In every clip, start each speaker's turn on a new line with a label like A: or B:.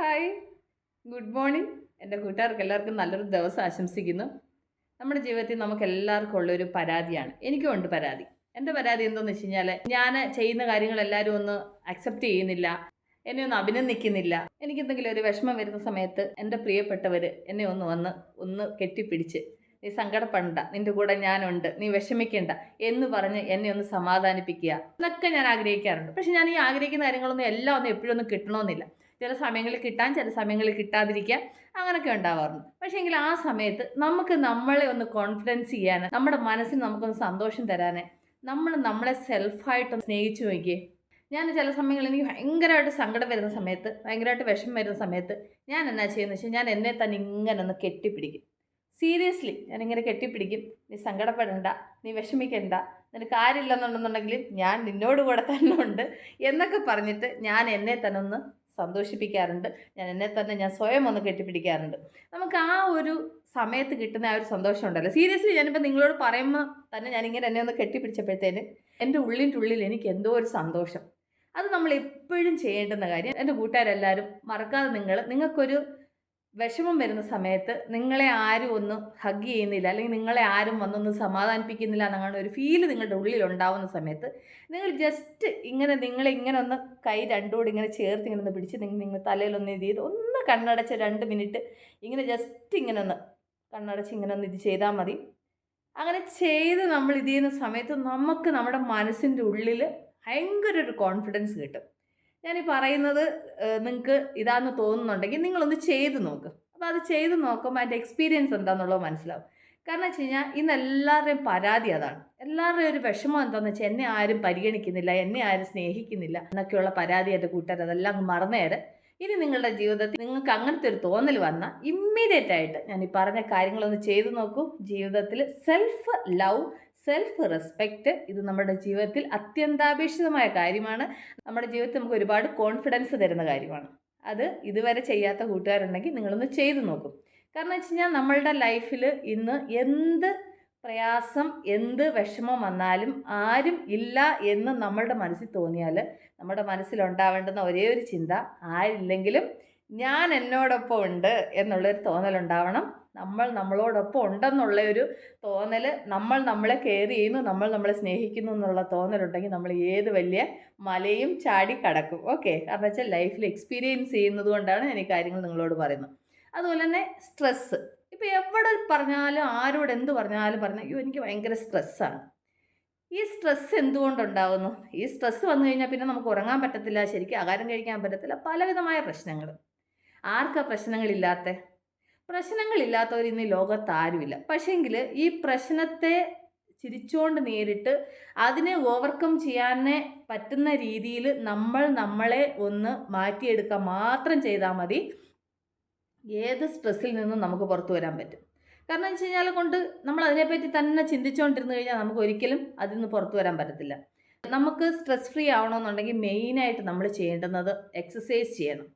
A: Hi good morning എന്റെ കൂട്ടുകാർക്ക് എല്ലാവർക്കും നല്ലൊരു ദിവസം ആശംസിക്കുന്നു. നമ്മുടെ ജീവിതത്തിൽ നമുക്ക് എല്ലാവർക്കും ഉള്ളൊരു പരാതിയാണ്. എനിക്കും ഉണ്ട് പരാതി. എന്റെ പരാതി എന്താണെന്ന് വെച്ച് കഴിഞ്ഞാൽ ഞാൻ ചെയ്യുന്ന കാര്യങ്ങൾ എല്ലാവരും ഒന്ന് അക്സെപ്റ്റ് ചെയ്യുന്നില്ല. എന്നെ ഒന്ന് അഭിനന്ദിക്കുന്നില്ല. എനിക്ക് എന്തെങ്കിലും ഒരു വിഷമം വരുന്ന സമയത്ത് എന്റെ പ്രിയപ്പെട്ടവർ എന്നെ ഒന്ന് വന്ന് ഒന്ന് കെട്ടിപ്പിടിച്ച് നീ സങ്കടപ്പെടണ്ട. നിന്റെ കൂടെ ഞാനുണ്ട്. നീ വിഷമിക്കേണ്ട. എന്ന് പറഞ്ഞ് എന്നെ ഒന്ന് സമാധാനിപ്പിക്കുക. എന്നൊക്കെ ഞാൻ ആഗ്രഹിക്കാറുണ്ട്. പക്ഷെ ഞാൻ ഈ ആഗ്രഹിക്കുന്ന കാര്യങ്ങളൊന്നും എല്ലാം ഒന്നും എപ്പോഴും കിട്ടണമെന്നില്ല. ചില സമയങ്ങളിൽ കിട്ടാൻ ചില സമയങ്ങളിൽ കിട്ടാതിരിക്കാം അങ്ങനെയൊക്കെ ഉണ്ടാവാറുണ്ട്. പക്ഷേ എങ്കിൽ ആ സമയത്ത് നമുക്ക് നമ്മളെ ഒന്ന് കോൺഫിഡൻസ് ചെയ്യാൻ നമ്മുടെ മനസ്സിന് നമുക്കൊന്ന് സന്തോഷം തരാൻ നമ്മൾ നമ്മളെ സെൽഫായിട്ട് സ്നേഹിച്ചു നോക്കിയേ. ഞാൻ ചില സമയങ്ങളിൽ എനിക്ക് ഭയങ്കരമായിട്ട് സങ്കടം വരുന്ന സമയത്ത് ഭയങ്കരമായിട്ട് വിഷമം വരുന്ന സമയത്ത് ഞാൻ എന്നാ ചെയ്യുന്നത് വെച്ചാൽ ഞാൻ എന്നെ തന്നെ ഇങ്ങനെ ഒന്ന് കെട്ടിപ്പിടിക്കും. സീരിയസ്ലി ഞാൻ ഇങ്ങനെ കെട്ടിപ്പിടിക്കും. നീ സങ്കടപ്പെടണ്ട നീ വിഷമിക്കണ്ട നിനക്ക് ആരില്ലെന്നുണ്ടെന്നുണ്ടെങ്കിലും ഞാൻ നിന്നോട് കൂടെ തന്നെ ഉണ്ട് എന്നൊക്കെ പറഞ്ഞിട്ട് ഞാൻ എന്നെ തന്നെ ഒന്ന് സന്തോഷിപ്പിക്കാറുണ്ട്. ഞാൻ എന്നെ തന്നെ ഞാൻ സ്വയം ഒന്ന് കെട്ടിപ്പിടിക്കാറുണ്ട്. നമുക്ക് ആ ഒരു സമയത്ത് കിട്ടുന്ന ആ ഒരു സന്തോഷം ഉണ്ടല്ലോ. സീരിയസ്ലി ഞാനിപ്പോൾ നിങ്ങളോട് പറയുമ്പോൾ തന്നെ ഞാനിങ്ങനെ എന്നെ ഒന്ന് കെട്ടിപ്പിടിച്ചപ്പോഴത്തേന് എന്റെ ഉള്ളിന്റെ ഉള്ളിൽ എനിക്ക് എന്തോ ഒരു സന്തോഷം. അത് നമ്മൾ എപ്പോഴും ചെയ്യേണ്ടുന്ന കാര്യം. എന്റെ കൂട്ടുകാരെല്ലാവരും മറക്കാതെ നിങ്ങൾ നിങ്ങൾക്കൊരു വിഷമം വരുന്ന സമയത്ത് നിങ്ങളെ ആരും ഒന്ന് ഹഗ് ചെയ്യുന്നില്ല അല്ലെങ്കിൽ നിങ്ങളെ ആരും വന്നൊന്ന് സമാധാനിപ്പിക്കുന്നില്ല എന്നാണ് ഒരു ഫീൽ നിങ്ങളുടെ ഉള്ളിൽ ഉണ്ടാവുന്ന സമയത്ത് നിങ്ങൾ ജസ്റ്റ് ഇങ്ങനെ നിങ്ങളെ ഇങ്ങനെ ഒന്ന് കൈ രണ്ടുകൂടി ഇങ്ങനെ ചേർത്ത് ഇങ്ങനെ ഒന്ന് പിടിച്ച് നിങ്ങൾ നിങ്ങൾ തലയിലൊന്ന് ഇത് ചെയ്ത് ഒന്ന് കണ്ണടച്ച് രണ്ട് മിനിറ്റ് ഇങ്ങനെ ജസ്റ്റ് ഇങ്ങനെ ഒന്ന് കണ്ണടച്ച് ഇങ്ങനെ ഒന്ന് ഇത് ചെയ്താൽ മതി. അങ്ങനെ ചെയ്ത് നമ്മൾ ഇത് ചെയ്യുന്ന സമയത്ത് നമുക്ക് നമ്മുടെ മനസ്സിന്റെ ഉള്ളിൽ ഭയങ്കര ഒരു കോൺഫിഡൻസ് കിട്ടും. ഞാൻ ഈ പറയുന്നത് നിങ്ങൾക്ക് ഇതാന്ന് തോന്നുന്നുണ്ടെങ്കിൽ നിങ്ങളൊന്ന് ചെയ്ത് നോക്ക്. അപ്പോൾ അത് ചെയ്ത് നോക്കുമ്പോൾ അതിന്റെ എക്സ്പീരിയൻസ് എന്താണെന്നുള്ളത് മനസ്സിലാവും. കാരണം വെച്ച് കഴിഞ്ഞാൽ ഇന്ന് എല്ലാവരുടെയും പരാതി അതാണ്. എല്ലാവരുടെയും ഒരു വിഷമം എന്താണെന്ന് വെച്ചാൽ എന്നെ ആരും പരിഗണിക്കുന്നില്ല എന്നെ ആരും സ്നേഹിക്കുന്നില്ല എന്നൊക്കെയുള്ള പരാതി എന്റെ കൂട്ടുകാർ അതെല്ലാം മറന്നേരെ. ഇനി നിങ്ങളുടെ ജീവിതത്തിൽ നിങ്ങൾക്ക് അങ്ങനത്തെ ഒരു തോന്നൽ വന്നാൽ ഇമ്മീഡിയറ്റ് ആയിട്ട് ഞാൻ ഈ പറഞ്ഞ കാര്യങ്ങളൊന്ന് ചെയ്തു നോക്കൂ. ജീവിതത്തിൽ സെൽഫ് ലവ് സെൽഫ് റെസ്പെക്റ്റ് ഇത് നമ്മുടെ ജീവിതത്തിൽ അത്യന്താപേക്ഷിതമായ കാര്യമാണ്. നമ്മുടെ ജീവിതത്തിൽ നമുക്ക് ഒരുപാട് കോൺഫിഡൻസ് തരുന്ന കാര്യമാണ്. അത് ഇതുവരെ ചെയ്യാത്ത കൂട്ടുകാരുണ്ടെങ്കിൽ നിങ്ങളൊന്ന് ചെയ്തു നോക്കും. കാരണം വെച്ച് കഴിഞ്ഞാൽ നമ്മളുടെ ലൈഫിൽ ഇന്ന് എന്ത് പ്രയാസം എന്ത് വിഷമം വന്നാലും ആരും ഇല്ല എന്ന് നമ്മളുടെ മനസ്സിൽ തോന്നിയാൽ നമ്മുടെ മനസ്സിലുണ്ടാവേണ്ടുന്ന ഒരേ ഒരു ചിന്ത ആരില്ലെങ്കിലും ഞാൻ എന്നോടൊപ്പം ഉണ്ട് എന്നുള്ളൊരു തോന്നലുണ്ടാവണം. നമ്മൾ നമ്മളോടൊപ്പം ഉണ്ടെന്നുള്ള ഒരു തോന്നൽ നമ്മൾ നമ്മളെ കെയർ ചെയ്യുന്നു നമ്മൾ നമ്മളെ സ്നേഹിക്കുന്നു എന്നുള്ള തോന്നലുണ്ടെങ്കിൽ നമ്മൾ ഏത് വലിയ മലയും ചാടി കടക്കും. ഓക്കെ കാരണം വെച്ചാൽ ലൈഫിൽ എക്സ്പീരിയൻസ് ചെയ്യുന്നത് കൊണ്ടാണ് ഞാൻ ഈ കാര്യങ്ങൾ നിങ്ങളോട് പറയുന്നത്. അതുപോലെ തന്നെ സ്ട്രെസ്സ് ഇപ്പോൾ എവിടെ പറഞ്ഞാലും ആരോട് എന്ത് പറഞ്ഞാലും പറഞ്ഞാൽ അയ്യോ എനിക്ക് ഭയങ്കര സ്ട്രെസ്സാണ്. ഈ സ്ട്രെസ്സ് എന്തുകൊണ്ടുണ്ടാകുന്നു ഈ സ്ട്രെസ്സ് വന്നു കഴിഞ്ഞാൽ പിന്നെ നമുക്ക് ഉറങ്ങാൻ പറ്റത്തില്ല ശരിക്കും ആഹാരം കഴിക്കാൻ പറ്റത്തില്ല പലവിധമായ പ്രശ്നങ്ങൾ ആർക്കാ പ്രശ്നങ്ങളില്ലാത്ത? പ്രശ്നങ്ങളില്ലാത്തവർ ഇന്ന് ലോകത്ത് ആരുമില്ല. പക്ഷേങ്കിൽ ഈ പ്രശ്നത്തെ ചിരിച്ചുകൊണ്ട് നേരിട്ട് അതിനെ ഓവർകം ചെയ്യാനേ പറ്റുന്ന രീതിയിൽ നമ്മൾ നമ്മളെ ഒന്ന് മാറ്റിയെടുക്കുക മാത്രം ചെയ്താൽ മതി. ഏത് സ്ട്രെസ്സിൽ നിന്നും നമുക്ക് പുറത്തു വരാൻ പറ്റും? കാരണം വെച്ച് കഴിഞ്ഞാൽ കൊണ്ട് നമ്മൾ അതിനെപ്പറ്റി തന്നെ ചിന്തിച്ചുകൊണ്ടിരുന്നു കഴിഞ്ഞാൽ നമുക്ക് ഒരിക്കലും അതിൽ നിന്ന് പുറത്തു വരാൻ പറ്റത്തില്ല. നമുക്ക് സ്ട്രെസ് ഫ്രീ ആവണമെന്നുണ്ടെങ്കിൽ മെയിനായിട്ട് നമ്മൾ ചെയ്യേണ്ടുന്നത് എക്സസൈസ് ചെയ്യണം.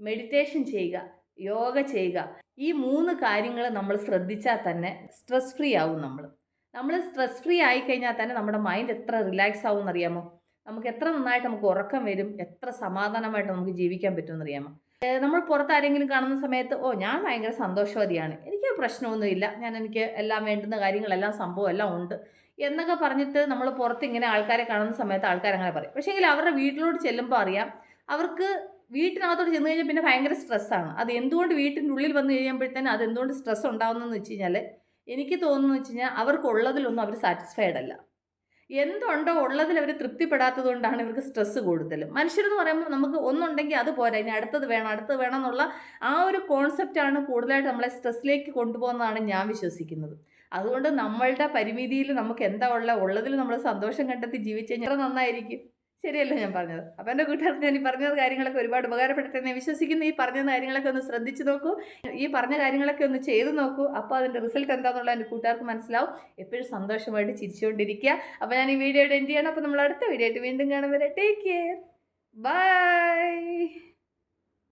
A: മെഡിറ്റേഷൻ ചെയ്യുക യോഗ ചെയ്യുക. ഈ മൂന്ന് കാര്യങ്ങൾ നമ്മൾ ശ്രദ്ധിച്ചാൽ തന്നെ സ്ട്രെസ് ഫ്രീ ആവും നമ്മൾ. നമ്മൾ സ്ട്രെസ് ഫ്രീ ആയിക്കഴിഞ്ഞാൽ തന്നെ നമ്മുടെ മൈൻഡ് എത്ര റിലാക്സ് ആവും എന്നറിയാമോ നമുക്ക് എത്ര നന്നായിട്ട് നമുക്ക് ഉറക്കം വരും എത്ര സമാധാനമായിട്ട് നമുക്ക് ജീവിക്കാൻ പറ്റുമെന്നറിയാമോ? നമ്മൾ പുറത്ത് ആരെങ്കിലും കാണുന്ന സമയത്ത് ഓ ഞാൻ ഭയങ്കര സന്തോഷവതിയാണ്. എനിക്ക് പ്രശ്നമൊന്നുമില്ല. ഞാൻ എനിക്ക് എല്ലാം വേണ്ടുന്ന കാര്യങ്ങളെല്ലാം സംഭവം എല്ലാം ഉണ്ട്. എന്നൊക്കെ പറഞ്ഞിട്ട് നമ്മൾ പുറത്ത് ഇങ്ങനെ ആൾക്കാരെ കാണുന്ന സമയത്ത് ആൾക്കാർ അങ്ങനെ പറയും. പക്ഷേ എങ്കിൽ അവരുടെ വീട്ടിലോട്ട് ചെല്ലുമ്പോൾ അറിയാം അവർക്ക് വീട്ടിനകത്തോട്ട് ചെന്ന് കഴിഞ്ഞാൽ പിന്നെ ഭയങ്കര സ്ട്രെസ്സാണ്. അത് എന്തുകൊണ്ട് വീട്ടിന്റെ ഉള്ളിൽ വന്നു കഴിയുമ്പോഴത്തേനും അത് എന്തുകൊണ്ട് സ്ട്രെസ് ഉണ്ടാകുന്നതെന്ന് വെച്ച് കഴിഞ്ഞാൽ എനിക്ക് തോന്നുന്നു വെച്ച് കഴിഞ്ഞാൽ അവർക്കുള്ളതിലൊന്നും അവർ സാറ്റിസ്ഫൈഡ് അല്ല. എന്തുണ്ടോ ഉള്ളതിൽ അവർ തൃപ്തിപ്പെടാത്തത് കൊണ്ടാണ് ഇവർക്ക് സ്ട്രെസ്സ് കൂടുതൽ. മനുഷ്യരെന്ന് പറയുമ്പോൾ നമുക്ക് ഒന്നുണ്ടെങ്കിൽ അത് പോരാ ഇനി അടുത്തത് വേണം അടുത്തത് വേണം എന്നുള്ള ആ ഒരു കോൺസെപ്റ്റാണ് കൂടുതലായിട്ട് നമ്മളെ സ്ട്രെസ്സിലേക്ക് കൊണ്ടുപോകുന്നതാണ് ഞാൻ വിശ്വസിക്കുന്നത്. അതുകൊണ്ട് നമ്മളുടെ പരിമിതിയിൽ നമുക്ക് എന്താ ഉള്ള ഉള്ളതിൽ നമ്മൾ സന്തോഷം കണ്ടെത്തി ജീവിച്ചാൽ എത്ര നന്നായിരിക്കും? ശരിയല്ല ഞാൻ പറഞ്ഞത്? അപ്പം എന്റെ കൂട്ടുകാർക്ക് ഞാൻ ഈ പറഞ്ഞ കാര്യങ്ങളൊക്കെ ഒരുപാട് ഉപകാരപ്പെട്ടെ ഞാൻ വിശ്വസിക്കുന്നു. ഈ പറഞ്ഞ കാര്യങ്ങളൊക്കെ ഒന്ന് ശ്രദ്ധിച്ചു നോക്കൂ. ഈ പറഞ്ഞ കാര്യങ്ങളൊക്കെ ഒന്ന് ചെയ്തു നോക്കൂ. അപ്പോൾ അതിന്റെ റിസൾട്ട് എന്താണെന്നുള്ള എന്റെ കൂട്ടുകാർക്ക് മനസ്സിലാവും. എപ്പോഴും സന്തോഷമായിട്ട് ചിരിച്ചുകൊണ്ടിരിക്കുക. അപ്പോൾ ഞാൻ ഈ വീഡിയോയുടെ എൻഡ് ചെയ്യണം. അപ്പോൾ നമ്മൾ അടുത്ത വീഡിയോ ആയിട്ട് വീണ്ടും കാണും വരെ. Take care bye